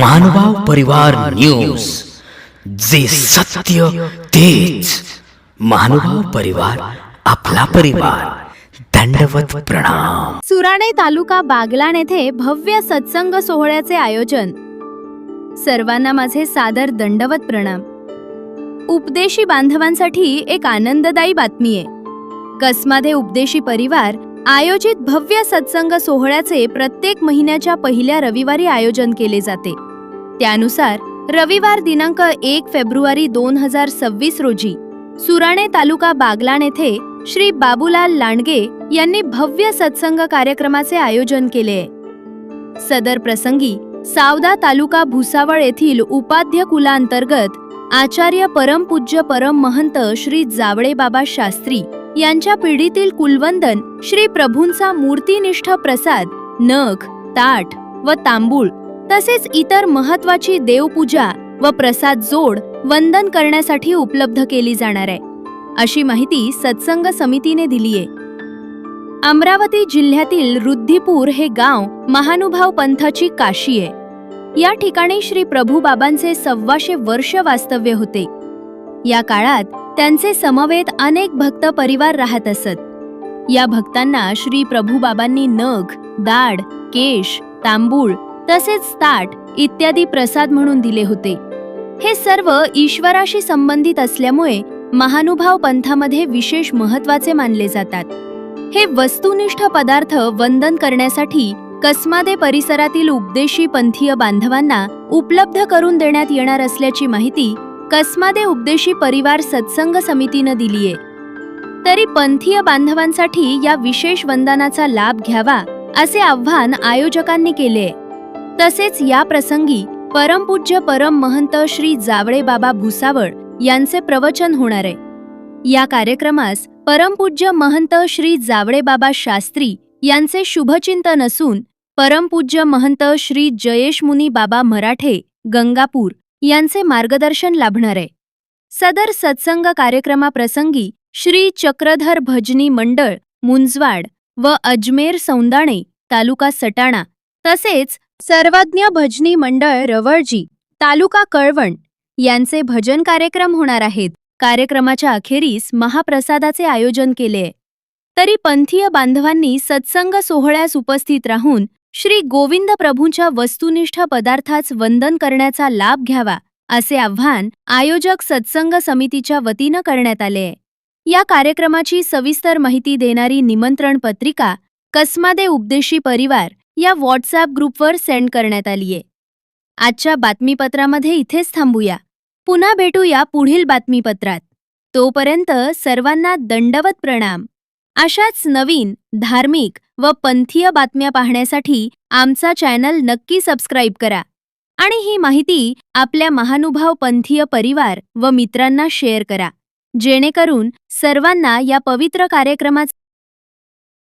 महानुभाव परिवार न्यूज जे सत्य तेच. महानुभाव परिवार आपला परिवार. दंडवत प्रणाम. सुराणे तालुका बागलाण येथे भव्य सत्संग सोहळ्याचे आयोजन. सर्वांना माझे सादर दंडवत प्रणाम. उपदेशी बांधवांसाठी एक आनंददायी बातमी आहे. कसमाधे उपदेशी परिवार आयोजित भव्य सत्संग सोहळ्याचे प्रत्येक महिन्याच्या पहिल्या रविवारी आयोजन केले जाते. त्यानुसार रविवार दिनांक एक फेब्रुवारी दोन हजार सव्वीस रोजी सुराणे तालुका बागलाण येथे श्री बाबूलाल लांडगे यांनी भव्य सत्संग कार्यक्रमाचे आयोजन केले. सदर प्रसंगी सावदा तालुका भुसावळ येथील उपाध्य कुलांतर्गत आचार्य परमपूज्य परम महंत श्री जावळे बाबा शास्त्री यांच्या पिढीतील कुलवंदन श्री प्रभूंचा मूर्तिनिष्ठ प्रसाद नख ताट व तांबूळ तसेच इतर महत्वाची देवपूजा व प्रसाद जोड वंदन करण्यासाठी उपलब्ध केली जाणार आहे. अशी माहिती सत्संग समितीने दिली आहे. अमरावती जिल्ह्यातील रुद्धिपूर हे गाव महानुभाव पंथाची काशी आहे. या ठिकाणी श्री प्रभूबाबांचे सव्वाशे वर्ष वास्तव्य होते. या काळात त्यांचे समवेत अनेक भक्त परिवार राहत असत. या भक्तांना श्री प्रभूबाबांनी नख दाढ केश तांबूळ तसेच ताट इत्यादी प्रसाद म्हणून दिले होते. हे सर्व ईश्वराशी संबंधित असल्यामुळे महानुभाव पंथामध्ये विशेष महत्त्वाचे मानले जातात. हे वस्तुनिष्ठ पदार्थ वंदन करण्यासाठी कसमादे परिसरातील उपदेशी पंथीय बांधवांना उपलब्ध करून देण्यात येणार असल्याची माहिती कसमादे उपदेशी परिवार सत्संग समितीनं दिलीये तरी पंथीय बांधवांसाठी या विशेष वंदनाचा लाभ घ्यावा असे आव्हान आयोजकांनी केले तसेच या प्रसंगी परमपूज्य परम महंत श्री जावळे बाबा भुसावळ यांचे प्रवचन होणार. आहे या कार्यक्रमास परमपूज्य महंत श्री जावळे बाबा शास्त्री यांचे शुभचिंतन असून परमपूज्य महंत श्री जयेश मुनी बाबा मराठे गंगापूर यांचे मार्गदर्शन लाभणार. आहे सदर सत्संग कार्यक्रमाप्रसंगी श्री चक्रधर भजनी मंडळ मुंजवाड व अजमेर सौंदाणे तालुका सटाणा तसेच सर्वज्ञ भजनी मंडळ रवळजी तालुका कळवण यांचे भजन कार्यक्रम होणार आहेत. कार्यक्रमाच्या अखेरीस महाप्रसादाचे आयोजन केले. तरी पंथीय बांधवांनी सत्संग सोहळ्यास उपस्थित राहून श्री गोविंद प्रभूंच्या वस्तुनिष्ठ पदार्थाच वंदन करण्याचा लाभ घ्यावा असे आव्हान आयोजक सत्संग समितीच्या वतीनं करण्यात आले. या कार्यक्रमाची सविस्तर माहिती देणारी निमंत्रण पत्रिका कसमादे उपदेशी परिवार या व्हॉट्सॲप ग्रुपवर सेंड करण्यात आली आहे आजच्या बातमीपत्रामध्ये इथेच थांबूया. पुन्हा भेटूया पुढील बातमीपत्रात. तोपर्यंत सर्वांना दंडवत प्रणाम. अशाच नवीन धार्मिक व पंथीय बातम्या पाहण्यासाठी आमचा चॅनल नक्की सबस्क्राईब करा. आणि ही माहिती आपल्या महानुभाव पंथीय परिवार व मित्रांना शेअर करा. जेणेकरून सर्वांना या पवित्र कार्यक्रमाचा